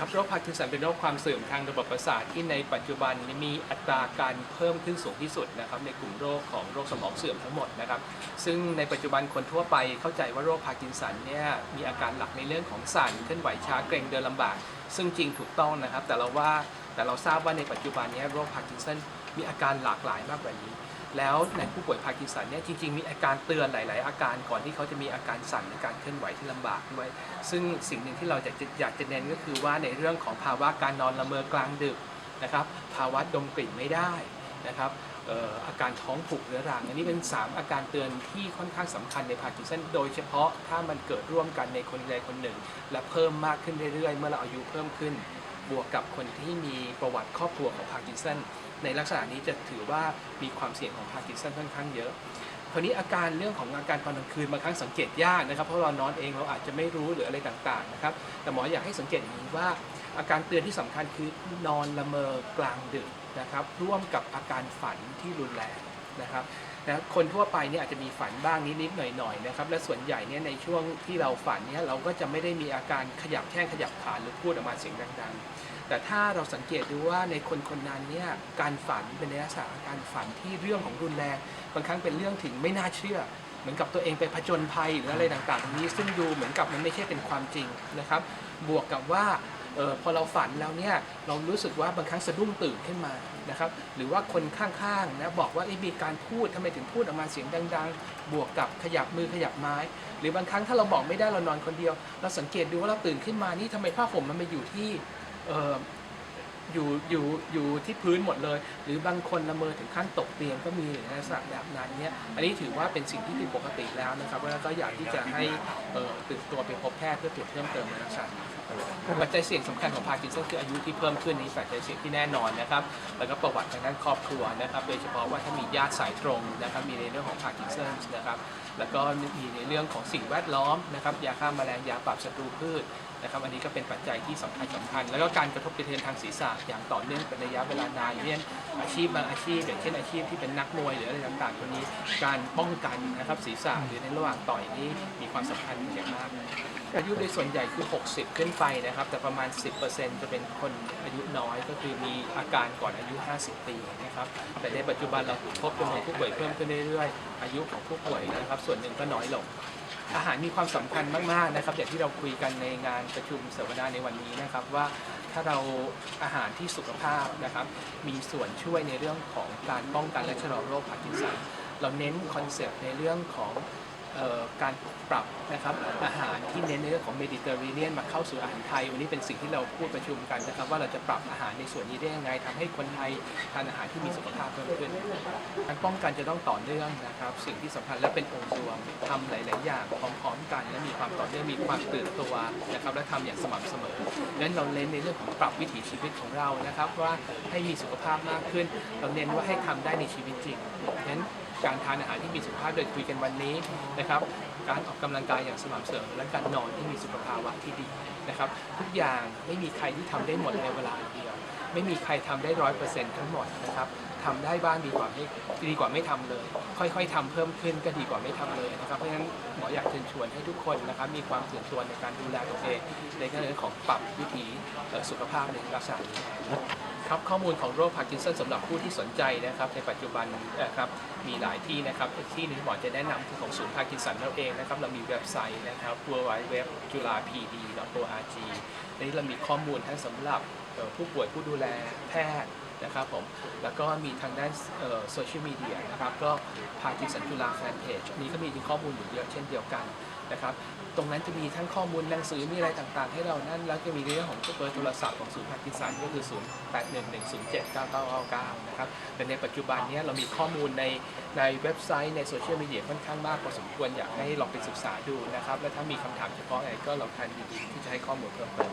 ครับโรคพาร์กินสันเป็นโรคความเสื่อมทางระบบประสาทที่ในปัจจุบันมีอัตราการเพิ่มขึ้นสูงที่สุดนะครับในกลุ่มโรคของโรคสมองเสื่อมทั้งหมดนะครับซึ่งในปัจจุบันคนทั่วไปเข้าใจว่าโรคพาร์กินสันเนี่ยมีอาการหลักในเรื่องของสั่นเคลื่อนไหวช้าเกร็งเดินลำบาก ซึ่งจริงถูกต้องนะครับ แต่เราว่าแต่เราทราบว่าในปัจจุบันนี้โรคพาร์กินสันมีอาการหลากหลายมากกว่านี้ แล้วในผู้ป่วยพาร์กินสันเนี่ยจริง ๆ มีอาการเตือนหลาย ๆ อาการก่อนที่เขาจะมีอาการสั่นในการเคลื่อนไหวที่ลำบากด้วย ซึ่งสิ่งหนึ่งที่เราอยากจะอยากจะเน้นก็คือว่าในเรื่องของภาวะการนอนละเมอกลางดึกนะครับภาวะดมกลิ่นไม่ได้นะครับอาการท้องผูกเรื้อรัง อันนี้เป็น 3 อาการเตือนที่ค่อนข้างสำคัญในพาร์กินสันโดยเฉพาะถ้ามันเกิดร่วมกันในคนใดคนหนึ่ง และเพิ่มมากขึ้นเรื่อย ๆ เมื่อเราอายุเพิ่มขึ้น บวกกับคนที่มีประวัติครอบครัวของพาร์กินสันในลักษณะนี้จะถือว่ามีความเสี่ยงของพาร์กินสันค่อนข้างเยอะคราวนี้อาการเรื่องของอาการตอนกลางคืนบางครั้งสังเกตยากนะครับ เพราะเรานอนเองเราอาจจะไม่รู้หรืออะไรต่างๆนะครับ แต่หมออยากให้สังเกตอย่างนี้ว่า อาการเตือนที่สำคัญคือนอนละเมอกลางดึกนะครับร่วมกับอาการฝันที่รุนแรง นะครับนะคนทั่วไปเนี่ยอาจจะมีฝันบ้างนิดๆหน่อยๆนะครับ และส่วนใหญ่เนี่ยในช่วงที่เราฝันเนี่ยเราก็จะไม่ได้มีอาการขยับแข้งขยับขาหรือพูดออกมาเสียงดังๆ แต่ถ้าเราสังเกตดูว่าในคนคนนั้นเนี่ยการฝันเป็นในลักษณะของการฝันที่เรื่องของรุนแรงบางครั้งเป็นเรื่องถึงไม่น่าเชื่อ เหมือนกับตัวเองไปผจญภัยหรืออะไรต่างๆตรงนี้ซึ่งดูเหมือนกับมันไม่ใช่เป็นความจริงนะครับ บวกกับว่า ออพอเราฝันแล้วเนี่ยเรารู้สึกว่าบางครั้งสะดุ้งตื่นขึ้นมานะครับหรือว่าคนข้างๆนะบอกว่าเอ๊ะมีการพูดทำไมถึงพูดออกมาเสียงดัง ๆ บวกกับขยับมือขยับไม้ หรือบางครั้งถ้าเราบอกไม่ได้เรานอนคนเดียว เราสังเกตดูว่าเราตื่นขึ้นมานี่ทำไมผ้าห่มมันมาอยู่ที่เอยู่อยู่อยู่ที่พื้นหมดเลย หรือบางคนละเมอถึงขั้นตกเตียงก็มีในลักษณะแบบนั้นเนี่ยอันนี้ถือว่าเป็นสิ่งที่ผิดปกติแล้วนะครับแล้วก็อยากที่จะให้เออตื่นตัวไปพบแพทย์เพื่อตรวจเพิ่มเติมในลักษณะครับปัจจัยเสี่ยงสำคัญของพาร์กินสันคืออายุที่เพิ่มขึ้นนี่ปัจจัยเสี่ยงที่แน่นอนนะครับแล้วก็ประวัติทางด้านครอบครัวนะครับ โดยเฉพาะว่าถ้ามีญาติสายตรงนะครับมีในเรื่องของพาร์กินสันนะครับแล้วก็มีในเรื่องของสิ่งแวดล้อมนะครับยาฆ่าแมลงยาปราบศัตรูพืชนะครับอันนี้ก็เป็นปัจจัยที่สำคัญสำคัญ แล้วก็การกระทบกระเทือนทางศีรษะอย่างต่อเนื่องเป็นระยะเวลานานเช่นอาชีพบางอาชีพอย่างเช่นอาชีพที่เป็นนักมวยหรืออะไรต่างๆตัวนี้การป้องกันนะครับศีรษะหรือในระหว่างต่อยนี้มีความสำคัญอย่างมากอายุโดยส่วนใหญ่คือ 60 ขึ้นไปนะครับ แต่ประมาณ 10%จะเป็นคนอายุน้อยก็คือมีอาการก่อนอายุ 50 ปีนะครับแต่ในปัจจุบันเราพบจำนวนผู้ป่วยเพิ่มขึ้นเรื่อยๆอายุของผู้ป่วยนะครับ ส่วนหนึ่งก็น้อยลง อาหารมีความสำคัญมากๆนะครับอย่างที่เราคุยกันในงานประชุมเสวนาในวันนี้นะครับว่าถ้าเราอาหารที่สุขภาพนะครับมีส่วนช่วยในเรื่องของการป้องกันและชะลอโรคพาร์กินสันเราเน้นคอนเซปต์ในเรื่องของ การปรับนะครับอาหารที่เน้นในเรื่องของเมดิเตอร์เรเนียนมาเข้าสู่อาหารไทย วันนี้เป็นสิ่งที่เราพูดประชุมกันนะครับ ว่าเราจะปรับอาหารในส่วนนี้ได้ยังไงทำให้คนไทยทานอาหารที่มีสุขภาพเพิ่มขึ้นการป้องกันจะต้องต่อเนื่องนะครับ สิ่งที่สำคัญและเป็นองค์รวมทำหลาย ๆ อย่างพร้อม ๆ กันและมีความต่อเนื่องมีความตื่นตัวนะครับและทำอย่างสม่ำเสมอดังนั้นเราเน้นในเรื่องของปรับวิถีชีวิตของเรานะครับ ว่าให้มีสุขภาพมากขึ้น เราเน้นว่าให้ทำได้ในชีวิตจริงดังนั้น การทานอาหารที่มีสุขภาพโดยคุยกันวันนี้นะครับ การออกกำลังกายอย่างสม่ำเสมอ และการนอนที่มีสุขภาวะที่ดีนะครับ ทุกอย่างไม่มีใครที่ทำได้หมดในเวลาเดียว ไม่มีใครทำได้ร้อยเปอร์เซ็นต์ทั้งหมดนะครับทำได้บ้างดีกว่าไม่ดีกว่าไม่ทำเลย ค่อยๆทำเพิ่มขึ้นก็ดีกว่าไม่ทำเลยนะครับเพราะฉะนั้น ออยากเชิญชวนให้ทุกคนนะครับมีความตื่นตัวในการดูแลตัวเองในเรื่องของปรับวิถีสุขภาพในลักษณะนี้ครับข้อมูลของโรคพาร์กินสันสำหรับผู้ที่สนใจนะครับ ในปัจจุบันนะครับมีหลายที่นะครับที่หนึ่งหมอจะแนะนำคือของศูนย์พาร์กินสันเราเองนะครับ เรามีเว็บไซต์นะครับ w w w j u l a p d org ในนี้เรามีข้อมูลทั้งสำหรับผู้ป่วยผู้ดูแลแพทย์ นะครับผมแล้วก็มีทางด้านโซเชียลมีเดียนะครับก็พาร์กิสันจุฬาแฟนเพจนี้ก็มีข้อมูลอยู่เยอะเช่นเดียวกันนะครับตรงนั้นจะมีทั้งข้อมูลหนังสือมีอะไรต่างๆ ให้เรานั่นแล้วก็มีเรื่องของเบอร์โทรศัพท์ของศูนย์พาร์กินสันก็คือ 0 8 1 1 0 7 9 9 9 9 นะครับแต่ในปัจจุบันนี้เรามีข้อมูลในในเว็บไซต์ในโซเชียลมีเดียค่อนข้างมากพอสมควรอยากให้ลองไปศึกษาดูนะครับ และถ้ามีคำถามเฉพาะอะไรก็เราทันยินดีที่จะให้ข้อมูลเพิ่มเติม